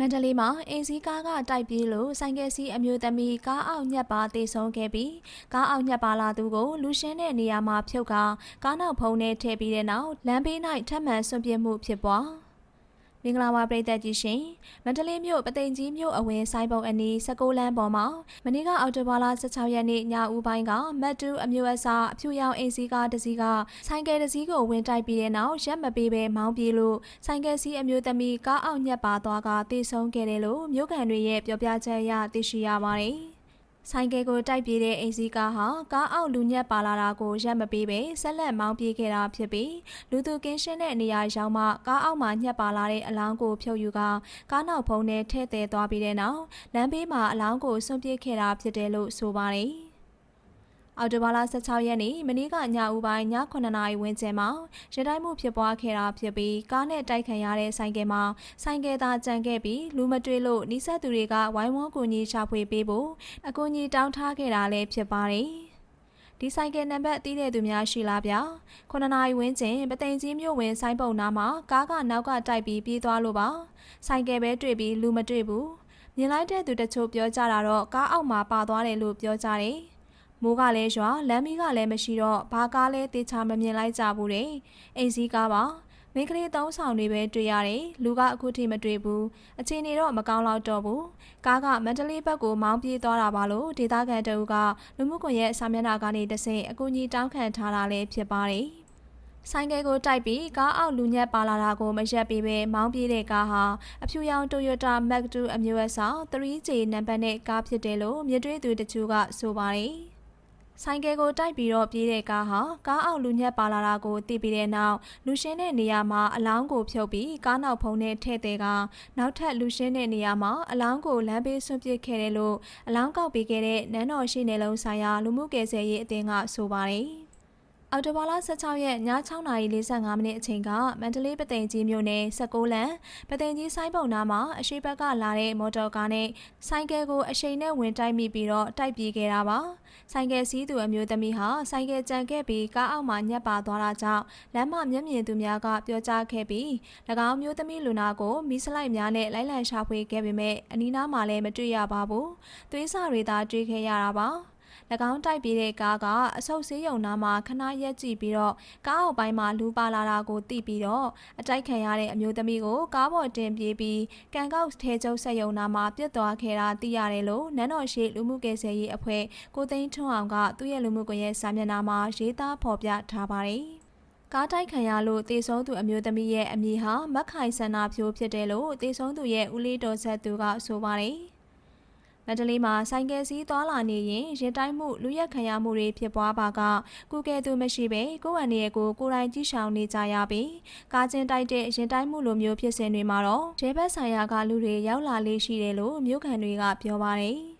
မန္တလေးမှာအင်စီကားကတိုက်ပြေးလို့ဆိုင်ကယ်စီးအမျိုးသမီးကားအောက်ညက်ပါတေဆုံးခဲ့ပြီးကားအောက်ညက်ပါလာသူကိုလူရှင်းတဲ့နေရာမှာဖြုတ်ကာကားနောက်ဖုံးနဲ့ထည့်ပြီးတဲ့နောက်လမ်းဘေး၌ထပ်မံဆွန့်ပစ်မှုဖြစ်ပွား မင်္ဂလာပါပရိသတ်ကြီးရှင်မန္တလေးမြို့ပသိမ်ကြီးမြို့အဝင်ဆိုင်ပုံအနီး16လမ်းပေါ်မှာမနေ့ကအော်တိုဘာလ16ရက်နေ့ညဦးပိုင်းကမတ်တူအမျိုးအစားအဖြူရောင်အင်စီကားတစ်စီးကဆိုင်ကယ်တစ်စီးကိုဝင်တိုက်ပြီးတဲ့နောက်ရက်မပေးဘဲမောင်းပြေးလို့ဆိုင်ကယ်စီးအမျိုးသမီးကားအောက်ညက်ပါသွားကတေဆုံးခဲ့တယ်လို့မြို့ကန်တွေရဲ့ပြောပြချက်အရသိရှိရပါတယ် ဆိုင်ကယ်ကိုတိုက်ပြေးတဲ့အိမ်စီးကားဟာကားအောက်လူညက်ပါလာတာကိုရက်မပေးပဲဆက်လက်မောင်းပြေးခဲ့တာဖြစ်ပြီးလူသူကင်းရှင်းတဲ့နေရာရောက်မှကားအောက်မှာညက်ပါလာတဲ့အလောင်းကိုဖြုတ်ယူကကားနောက်ဖုံးနဲ့ထဲ့သေးသွားပြီးတဲ့နောက်လမ်းဘေးမှာအလောင်းကိုဆွန့်ပစ်ခဲ့တာဖြစ်တယ်လို့ဆိုပါတယ်။ အော်တိုဘာလ16ရက်နေ့မနေ့ကညဦးပိုင်းည9နာရီဝန်းကျင်မှာရတိုင်းမှုဖြစ်ပွားခဲ့တာဖြစ်ပြီးကားနဲ့တိုက်ခံရတဲ့ဆိုင်ကယ်မှာဆိုင်ကယ်သားကြံခဲ့ပြီးလူမတွေ့လို့နီးစပ်သူတွေကဝိုင်းဝန်းကူညီရှာဖွေပေးဖို့အကူအညီတောင်းထားခဲ့တာလည်းဖြစ်ပါတယ်။ဒီဆိုင်ကယ်နံပါတ်တီးတဲ့သူများရှိလားဗျာ9နာရီဝန်းကျင်ပသိမ်ကြီးမြို့ဝင်ဆိုင်ပုံနာမှာကားကနောက်ကတိုက်ပြီးပြေးသွားလို့ပါဆိုင်ကယ်ပဲတွေ့ပြီးလူမတွေ့ဘူးမြင်လိုက်တဲ့သူတချို့ပြောကြတာတော့ကားအောက်မှာပါသွားတယ်လို့ပြောကြတယ် မိုးကလည်းရွာလမ်းမီးကလည်းမရှိတော့ဘာကားလဲတေချာမမြင်လိုက်ကြဘူးတဲ့အိမ်စည်းကားပါမိန်းကလေးသုံးဆောင်တွေပဲတွေ့ရတယ်လူကအခုထိမတွေ့ဘူးအချိန်နေတော့မကောင်းတော့တော့ဘူးကားကမန္တလေးဘက်ကိုမောင်းပြေးသွားတာပါလို့ဒေသခံတအုပ်ကလူမှုကွန်ရက်စာမျက်နှာကနေတဆင့်အကူအညီတောင်းခံထားတာလည်းဖြစ်ပါတယ်ဆိုင်ကယ်ကိုတိုက်ပြီးကားအောက်လူညက်ပါလာတာကိုမရက်ပြီးပဲမောင်းပြေးတဲ့ကားဟာအဖြူရောင် Toyota Mac 2အမျိုးအစား 3J နံပါတ်နဲ့ကားဖြစ်တယ်လို့မြစ်တွင်းသူတချို့ကဆိုပါတယ် ဆိုင်ကယ်ကိုတိုက်ပြီးတော့ပြေးတဲ့ကားဟာကားအောက်လူညက်ပါလာတာကိုသိပြီးတဲ့နောက်လူရှင်းတဲ့နေရာမှာအလောင်းကိုဖြုတ်ပြီးကားနောက်ဖုံးနဲ့ထည့်သေးကနောက်ထပ်လူရှင်းတဲ့နေရာမှာအလောင်းကိုလမ်းဘေးဆွန့်ပစ်ခဲ့တယ်လို့အလောင်းကောက်ပေးခဲ့တဲ့နန်းတော်ရှိနေလုံးဆိုင်ရာလူမှုကယ်ဆယ်ရေးအသင်းကဆိုပါတယ် အော်တိုဘာလ16ရက်ည6:45မိနစ်အချိန်ကမန္တလေးပသိမ်ကြီးမြို့နယ်16လမ်းပသိမ်ကြီးဆိုင်းပုံနာမှာအရှိဘက်ကလာတဲ့မော်တော်ကားနဲ့ဆိုင်ကယ်ကိုအရှိန်နဲ့ဝင်တိုက်မိပြီးတော့တိုက်ပြေးခဲ့တာပါဆိုင်ကယ်စီးသူအမျိုးသမီးဟာဆိုင်ကယ်ကြံခဲ့ပြီးကားအောက်မှာညက်ပါသွားတာကြောင့်လမ်းမမျက်မြင်သူများကပြောကြားခဲ့ပြီး၎င်းမျိုးသမီးလူနာကိုမီးစလိုက်များနဲ့လိုက်လံရှာဖွေခဲ့ပေမဲ့အနီးနားမှာလည်းမတွေ့ရပါဘူးသွေးစာတွေသာတွေ့ခဲ့ရတာပါ၎ င်းတိုက်ပြေးတဲ့ကားကအဆုတ်ဆေးရုံနာမှာခဏရက်ကြည့်ပြီးတော့ကားအောက်ပိုင်းမှာလူပါလာတာကိုသိပြီးတော့အတိုက်ခံရတဲ့အမျိုးသမီးကိုကားပေါ်တင်ပြေးပြီးကန်ကောက်ထဲကျုပ်ဆက်ရုံနာမှာပြစ်သွားခဲ့တာသိရတယ်လို့နန်းတော်ရှိလူမှုကယ်ဆယ်ရေးအဖွဲ့ကိုသိန်းထွန်းအောင်ကသူ့ရဲ့လူမှုကွန်ရက်စာမျက်နှာမှာရေးသားဖော်ပြထားပါတယ်ကားတိုက်ခံရလို့တေဆုံးသူအမျိုးသမီးရဲ့အမည်ဟာမက်ခိုင်ဆန္နာဖြိုးဖြစ်တယ်လို့တေဆုံးသူရဲ့ဦးလေးတော်ဆက်သူကဆိုပါတယ်။ မန္တလေးမှာဆိုင်ကယ်စီးသွားလာနေရင်ရင်တိုင်းမှုလူရက်ခံရမှုတွေဖြစ်ပွားပါကကုကဲသူမရှိပဲကိုယ့်အန်ရဲ့ကိုကိုယ်တိုင်ကြည့်ရှောင်နေကြရပြီးကားချင်းတိုက်တဲ့ရင်တိုင်းမှုလိုမျိုးဖြစ်စဉ်တွေမှာတော့ရဲဘက်ဆိုင်ရာကလူတွေရောက်လာလေးရှိတယ်လို့မြို့ခံတွေကပြောပါတယ်